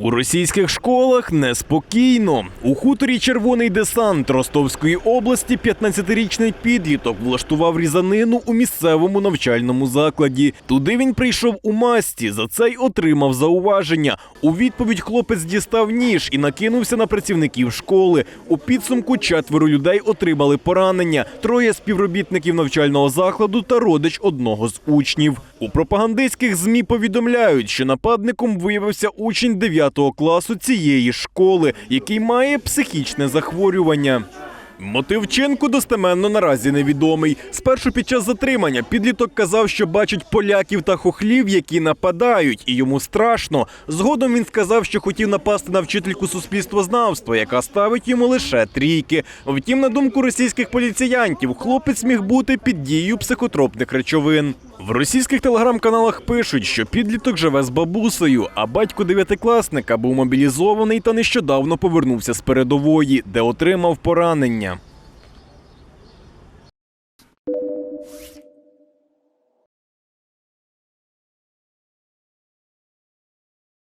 У російських школах неспокійно. У хуторі Червоний десант Ростовської області 15-річний підліток влаштував різанину у місцевому навчальному закладі. Туди він прийшов у масті. За це й отримав зауваження. У відповідь хлопець дістав ніж і накинувся на працівників школи. У підсумку четверо людей отримали поранення. Троє співробітників навчального закладу та родич одного з учнів. У пропагандистських змі повідомляють, що нападником виявився учень 9 класу цієї школи, який має психічне захворювання. Мотив вчинку достеменно наразі невідомий. Спершу під час затримання підліток казав, що бачить поляків та хохлів, які нападають, і йому страшно. Згодом він сказав, що хотів напасти на вчительку суспільствознавства, яка ставить йому лише трійки. Втім, на думку російських поліціянтів, хлопець міг бути під дією психотропних речовин. В російських телеграм-каналах пишуть, що підліток живе з бабусею, а батько дев'ятикласника був мобілізований та нещодавно повернувся з передової, де отримав поранення.